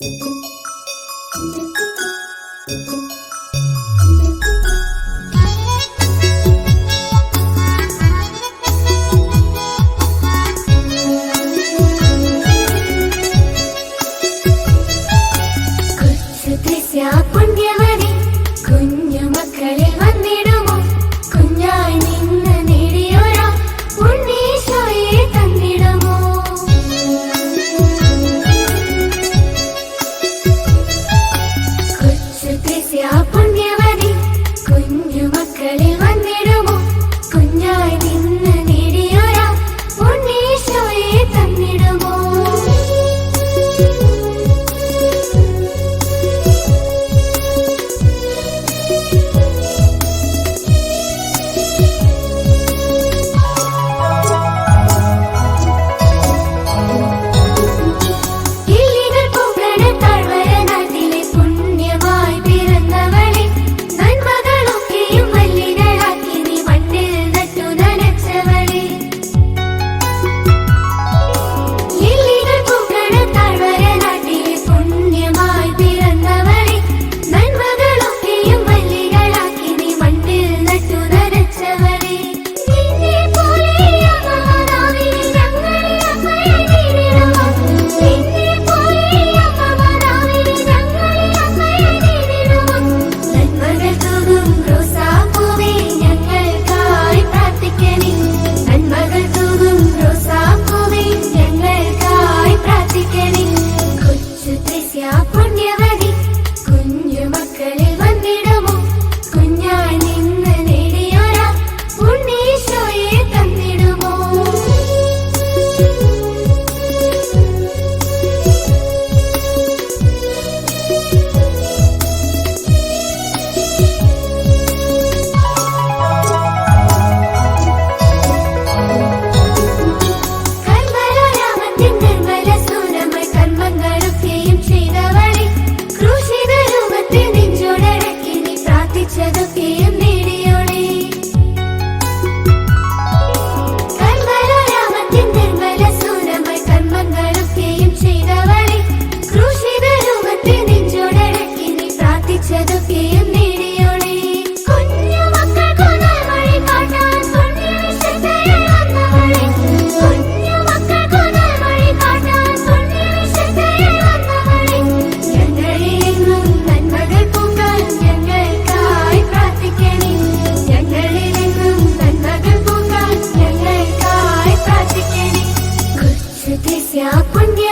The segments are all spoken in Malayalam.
Thank you.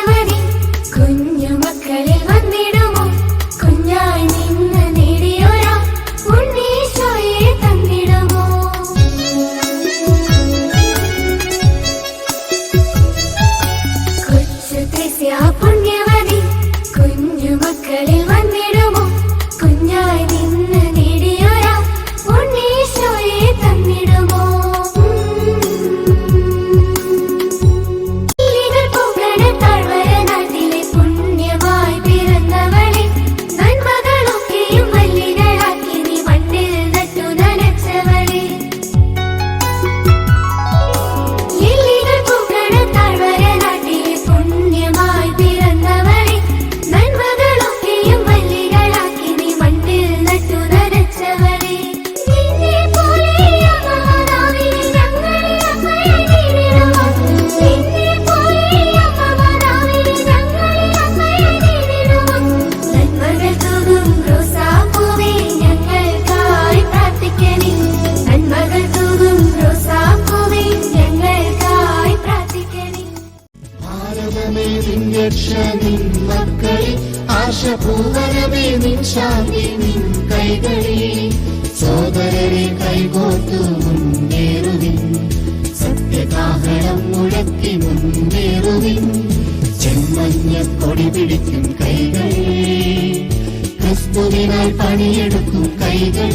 മതി. കുഞ്ഞു ലക്ഷമിൻ മക്കളിൽ ആശ പൂവനമേ നിൻ ശാന്തി നിൻ കൈകളിൽ. സോദരരെ കൈകോർത്തു മുന്നേറുവിൻ. സത്യകാഹളം മുഴക്കി മുന്നേറുവിൻ. ചെമ്മഞ്ഞ കൊടി പിടിക്കും കൈകൾ ക്രിസ്തുവിനാൽ പണിയെടുക്കും കൈകൾ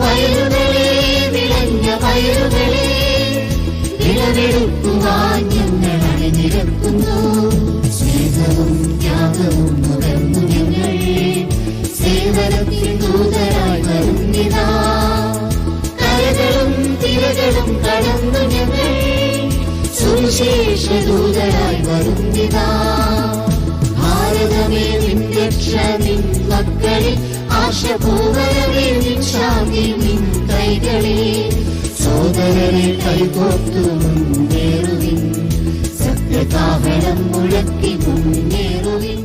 വയലുകളെ വിളഞ്ഞ വയലുകളെ വിളവെടുക്കും നിരത്തുന്നു സ്നേഹവും ത്യാഗവും നുകർന്നു ഞങ്ങൾ സേവനത്തിൽ ദൂതരായി വരുന്നിതാ തിരകളും കടന്നു ഞങ്ങൾ സുവിശേഷ ദൂതരായി വരുന്നിതാ ഭാരതമേ നിന്റെ ക്ഷണിൻ മക്കളിൽ ആശപൂവരമേ നിൻ ശാന്തി നിൻ കൈകളിൽ സോദരനെ കൈകോർത്തു മുന്നേ സത്യകാഹളം മുഴക്കി മുന്നേറുവിൻ